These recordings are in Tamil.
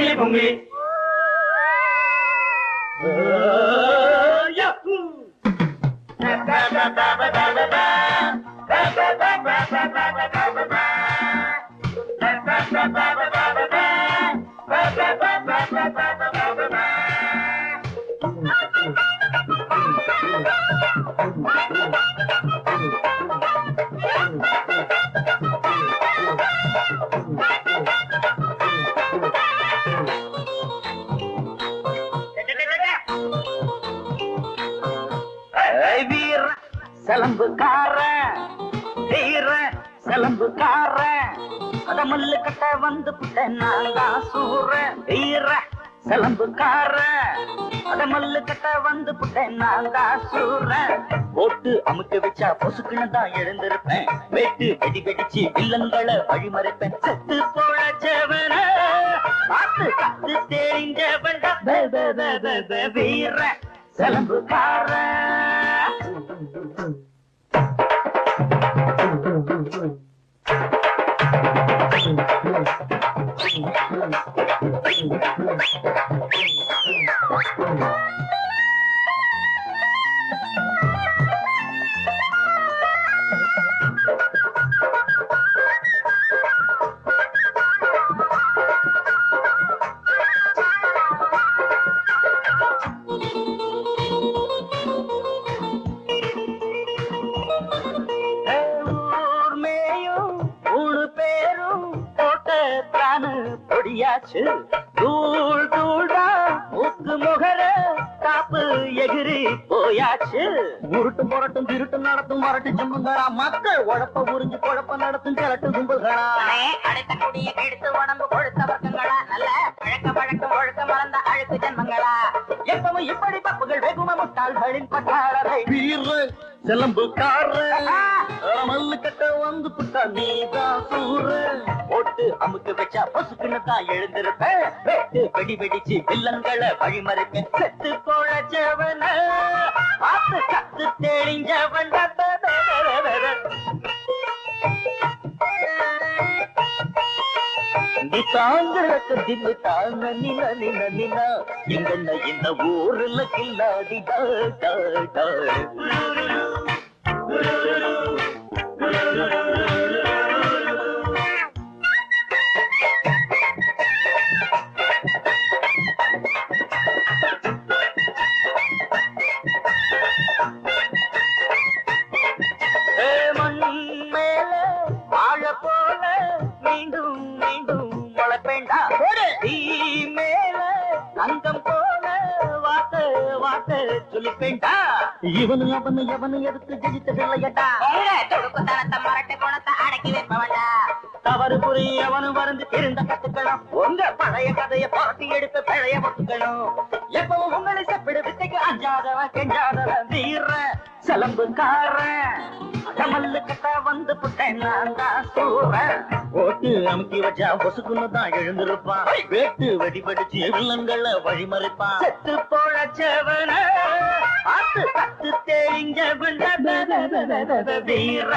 பொங்கிலி பொங்கிலி ஏய் சிலம்புக்கார வீர சிலம்புக்கார கடமல்லு கட்ட வந்து புட்டேன் நான் தான் சூற வீர சிலம்புக்கார கடமல்லு கட்ட வந்து புட்டேன் நான் தான் சூற போட்டு அமுக்க வச்சா பொசுக்குன்னு தான் எழுந்திருப்பேன். வெட்டு வெடி வெடிச்சு வில்லங்களை வழிமறைப்பேன். செத்து போழச்சவன பார்த்து பார்த்து தெரிஞ்சவன் வீர சிலம்புக்கார ஊர் பொடியாச்சு தூள் தூள்டா மூக்கு முகர காப்பு எகிரி போயாச்சு. உருட்டும் புரட்டும் திருட்டும் நடத்தும் மரட்டு ஜம்முங்களா மக்கள் உழப்ப உறிஞ்சு குழப்ப நடத்தும் கிழட்டு கும்பல்களா அடைத்த குடிய கெடுத்து உடம்பு கொழுத்த வர்க்கங்களா நல்ல பழக்க பழக்கம் ஒழுக்க மறந்த அழுக்கு ஜென்மங்களா? எப்பவும் இப்படி பப்புகள் வெகும முட்டாள்களின் பட்டாளரை வீர சிலம்புக்கார. மல்லு கட்ட வந்து புட்டா நீதான் சூற. போட்டு அமுக்கு வச்சா பசுக்குன்னு தான் எழுந்திருப்பேன் வெட்டு வெடி வெடிச்சு வில்லன்களை வழிமறைப்பேன். செத்து போழச்சவன. பார்த்து கத்து தெளிஞ்சவன் தாங்களுக்கு தின்னு தாங்க நின நின நின எங்கண்ண இந்த ஊர்ல கில்லாடி டா டா டா தங்கம் போல வார்த்தை வார்த்தை சொல்லிப்பேண்டா. இவனு அவனு எவனு எதுக்கு ஜெயித்ததில்லையட்டா தொடுக்குத்தனத்தை மரட்டு குணத்தை அடக்கி வைப்பவன்டா தவறு புரி அவனு வருந்து திருந்த கத்துக்கணும் உங்க பழைய கதைய புரட்டி எடுத்து பழைய ஒத்துக்கணும் எப்பவும் உங்களை செப்பிடு வித்தைக்கு அஞ்சாதவன் கெஞ்சாதவன் வீர சிலம்புக்காரன் அடமல்லு கட்ட வந்து புட்டேன் நான் தான் சூறன் அமுக்கி வச்சா பொசுக்குன்னு தான் எழுந்திருப்பான் வேட்டு வெடி படிச்சு வில்லன்களை வழிமறைப்பான். செத்து போழச்சவன பார்த்து கத்து தெரிஞ்சவன் வீர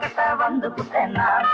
கட்ட வந்து புட்டேன் நான்